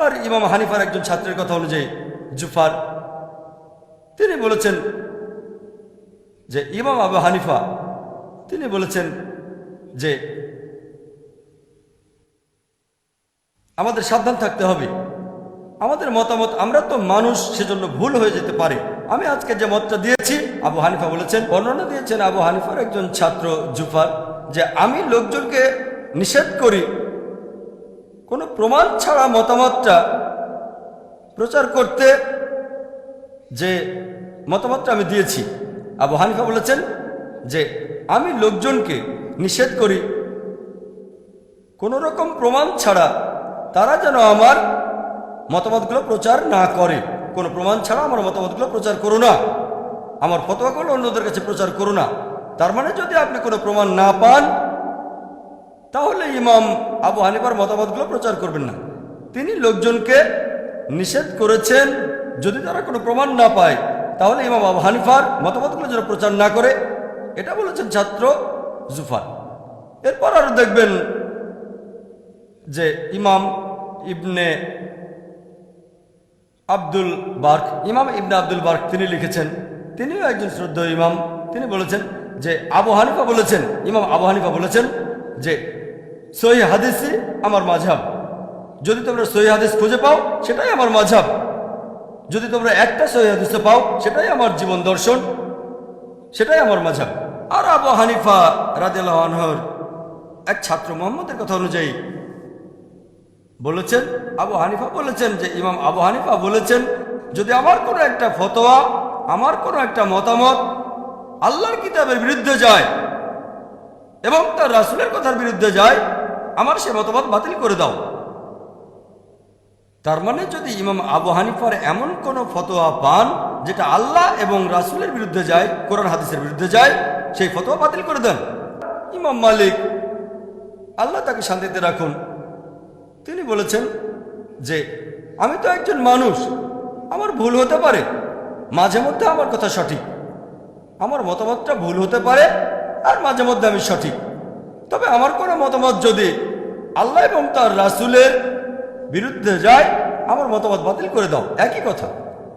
আর ইমাম হানিফার একজন ছাত্রের কথা অনুযায়ী জুফার, তিনি বলেছেন যে ইমাম আবু হানিফা, তিনি বলেছেন যে আমাদের সাবধান থাকতে হবে। আমাদের মতামত, আমরা তো মানুষ, সেজন্য ভুল হয়ে যেতে পারে। আমি আজকে যে মতটা দিয়েছি আবু হানিফা বলেছেন, বর্ণনা দিয়েছেন আবু হানিফার একজন ছাত্র জুফার যে আমি লোকজনকে নিষেধ করি, কোনো প্রমাণ ছাড়া মতামতটা প্রচার করতে যে মতামতটা আমি দিয়েছি। আবু হানিফা বলেছেন যে আমি লোকজনকে নিষেধ করি, কোনো রকম প্রমাণ ছাড়া তারা যেন আমার মতামতগুলো প্রচার না করে, কোনো প্রমাণ ছাড়া আমার মতামতগুলো প্রচার করো না। আমার ফতোয়াগুলো অন্যদের কাছে প্রচার করো না। তার মানে যদি আপনি কোনো প্রমাণ না পান, তাহলে ইমাম আবু হানিফার মতামতগুলো প্রচার করবেন না। তিনি লোকজনকে নিষেধ করেছেন, যদি তারা কোনো প্রমাণ না পায়, তাহলে ইমাম আবু হানিফার মতামতগুলো যেন প্রচার না করে। এটা বলেছেন ছাত্র জুফার। এরপর আরও দেখবেন যে ইমাম ইবনে আব্দুল বার্ক, ইমাম ইবনে আব্দুল বার্ক তিনি লিখেছেন তিনিও একজন শ্রদ্ধেয় ইমাম। তিনি বলেছেন যে আবু হানিফা বলেছেন, ইমাম আবু হানিফা বলেছেন যে, সহি হাদিসই আমার মাঝাব যদি তোমরা সহি হাদিস খুঁজে পাও, সেটাই আমার মাঝাব যদি তোমরা একটা সহি হাদিসে পাও, সেটাই আমার জীবন দর্শন, সেটাই আমার মাঝাব আর আবু হানিফা রাদিয়াল্লাহু আনহুর এক ছাত্র মোহাম্মদের কথা অনুযায়ী বলেছেন, আবু হানিফা বলেছেন যে, ইমাম আবু হানিফা বলেছেন, যদি আমার কোনো একটা ফতোয়া আমার কোনো একটা মতামত আল্লাহর কিতাবের বিরুদ্ধে যায় এবং তার রাসুলের কথার বিরুদ্ধে যায়, আমার সে মতামত বাতিল করে দাও। তার মানে যদি ইমাম আবু হানিফার এমন কোন ফতোয়া পান যেটা আল্লাহ এবং রাসুলের বিরুদ্ধে যায়, কোরআন হাদিসের বিরুদ্ধে যায়, সেই ফতোয়া বাতিল করে দেন। ইমাম মালিক, আল্লাহ তাকে শান্তিতে রাখুন। তিনি বলেছেন যে, আমি তো একজন মানুষ, আমার ভুল হতে পারে। মাঝে মধ্যে আমার কথা সঠিক। আমার মতামতটা ভুল হতে পারে আর মাঝে মধ্যে আমি সঠিক। তবে আমার কোনো মতামত যদি আল্লাহ এবং তার রাসুলের বিরুদ্ধে যায়, আমার মতামত বাতিল করে দাও। একই কথা।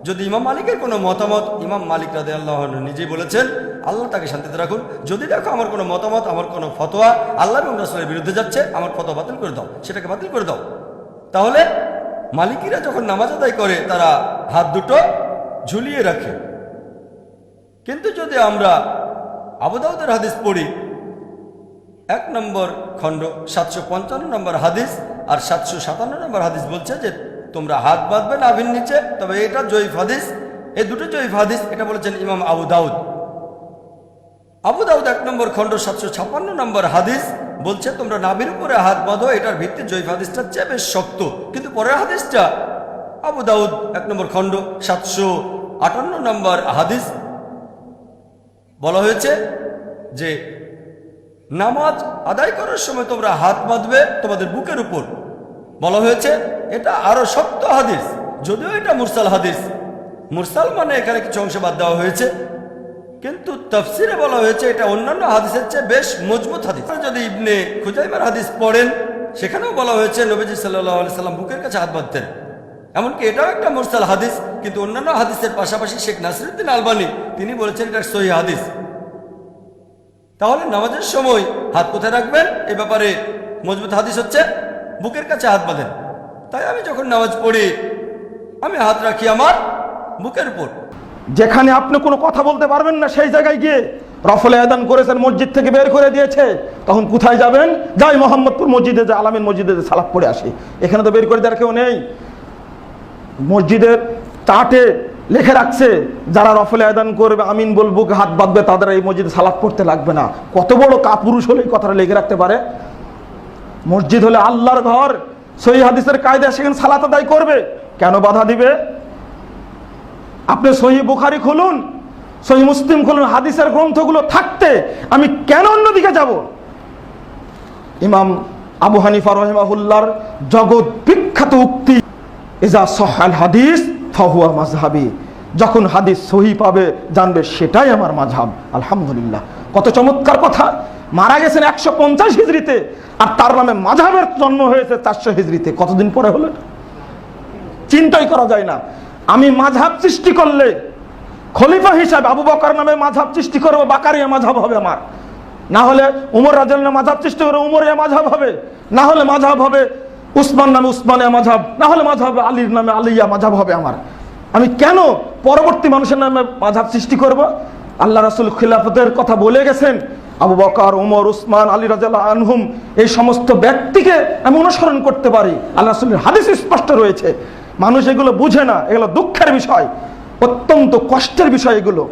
যদি ইমাম মালিকের কোনো মতামত, ইমাম মালিক রাদে আল্লাহ নিজেই বলেছেন, আল্লাহ তাকে শান্তিতে রাখুন। যদি দেখো আমার কোনো মতামত, আমার কোনো ফতোয়া আল্লাহ এবং রাসুলের বিরুদ্ধে যাচ্ছে, আমার ফতোয়া বাতিল করে দাও। সেটাকে বাতিল করে দাও। তাহলে মালিকিরা যখন নামাজ আদায় করে, তারা হাত দুটো ঝুলিয়ে রাখে। কিন্তু যদি আমরা আবুদাউদের হাদিস পড়ি, এক নম্বর খণ্ড সাতশো পঞ্চান্ন নম্বর হাদিস আর সাতশো সাতান্ন নম্বর হাদিস বলছে যে, তোমরা হাত বাঁধবে নাভির নিচে, তবে এটা জয়ীফ হাদিস। এই দুটো জয়ীফ হাদিস এটা বলেছেন ইমাম আবু দাউদ। আবু দাউদ এক নম্বর খণ্ড সাতশো ছাপ্পান্ন নম্বর হাদিস বলছে, তোমরা নাভির উপরে হাত বাঁধো, এটার ভিত্তি জয়ীফ হাদিসটা চেয়ে বেশ শক্ত। কিন্তু পরের হাদিসটা আবু দাউদ, এক নম্বর খণ্ড, সাতশো আটান্ন নম্বর হাদিস। বলা হয়েছে যে, নামাজ আদায় করার সময় তোমরা হাত বাঁধবে তোমাদের বুকের উপর। বলা হয়েছে, এটা আরও শক্ত হাদিস, যদিও এটা মুরসাল হাদিস। মুরসাল মানে এখানে কিছু অংশ বাদ দেওয়া হয়েছে। কিন্তু তফসিরে বলা হয়েছে, এটা অন্যান্য হাদিসের চেয়ে বেশ মজবুত হাদিস। যদি ইবনে খুজাইমার হাদিস পড়েন, সেখানেও বলা হয়েছে, নবীজি সাল্লাহ সাল্লাম বুকের কাছে হাত বাঁধতেন। এমনকি এটাও একটা মুরসাল হাদিস, কিন্তু অন্যান্য হাদিসের পাশাপাশি শেখ নাসিরুদ্দিন আলবানি, তিনি বলেছেন এটা সহি হাদিস। তাহলে নামাজের সময় হাত কোথায় রাখবেন? এ ব্যাপারে মজবুত হাদিস হচ্ছে, বুকের কাছে হাত বাঁধেন। তাই আমি যখন নামাজ পড়ি, আমি হাত রাখি আমার বুকের উপর। যেখানে আপনি কোনো কথা বলতে পারবেন না, সেই জায়গায় গিয়ে রফলে আদান করেছেন, মসজিদ থেকে বের করে দিয়েছে, তখন কোথায় যাবেন? যাই মোহাম্মদপুর মসজিদে যে, আলামিন মসজিদে সালাপ পড়ে আসি, এখানে তো বের করে দেওয়ার কেউ নেই। মসজিদের চাটে লিখে রাখছে, যারা রফলে আদান করবে, আমিন বলব হাত বাঁধবে, তাদের এই মসজিদে সালাপ পড়তে লাগবে না। কত বড় কাপুরুষ হলে কথাটা লেখে রাখতে পারে? মসজিদ হলে আল্লাহর ঘর সই হাদিসের কায়দা সেখানে সালাত আদায় করবে। কেন বাধা দিবে? আপনি সহি বুখারি খুলুন, সহি মুসলিম খুলুন, হাদিসের গ্রন্থগুলো থাকতে আমি কেন অন্যদিকে যাব? ইমাম আবু হানিফা রহিমাহুল্লার জগৎ বিখ্যাত উক্তি ইজা সহাল হাদিস, ফাহুয়া মাজহাবি যখন হাদিস সহি পাবে, জানবে সেটাই আমার মাঝহাব আলহামদুলিল্লাহ। কত চমৎকার কথা। মারা গেছেন একশো পঞ্চাশ হিজড়িতে, আর তার নামে মাঝাবের জন্ম হয়েছে চারশো হিজড়িতে। কতদিন পরে হলো? চিন্তাই করা যায় না। আমি মাঝাব সৃষ্টি করলে, খলিফা হিসাবে আবু বকর নামে মাঝাব সৃষ্টি করব, বাকারিয়া মাঝাব হবে আমার। না হলে উমর নামে মাঝাব সৃষ্টি করব, উমরিয়া মাঝাব হবে। না হলে মাঝাব হবে উসমান নামে উসমানিয়া মাঝাব না হলে মাঝাব আলীর নামে আলিয়া মাঝাব হবে আমার। আমি কেন পরবর্তী মানুষের নামে মাঝাব সৃষ্টি করব? আল্লাহ রাসুল খিলাফতের কথা বলে গেছেন, আবু বকর, উমর, উসমান, আলী রাজা আনহুম, এই সমস্ত ব্যক্তিকে আমি অনুসরণ করতে পারি। আল্লাহ রাসুলের হাদিস স্পষ্ট রয়েছে। মানুষ এগুলো বুঝে না, এগুলো দুঃখের বিষয়, অত্যন্ত কষ্টের বিষয় এগুলো।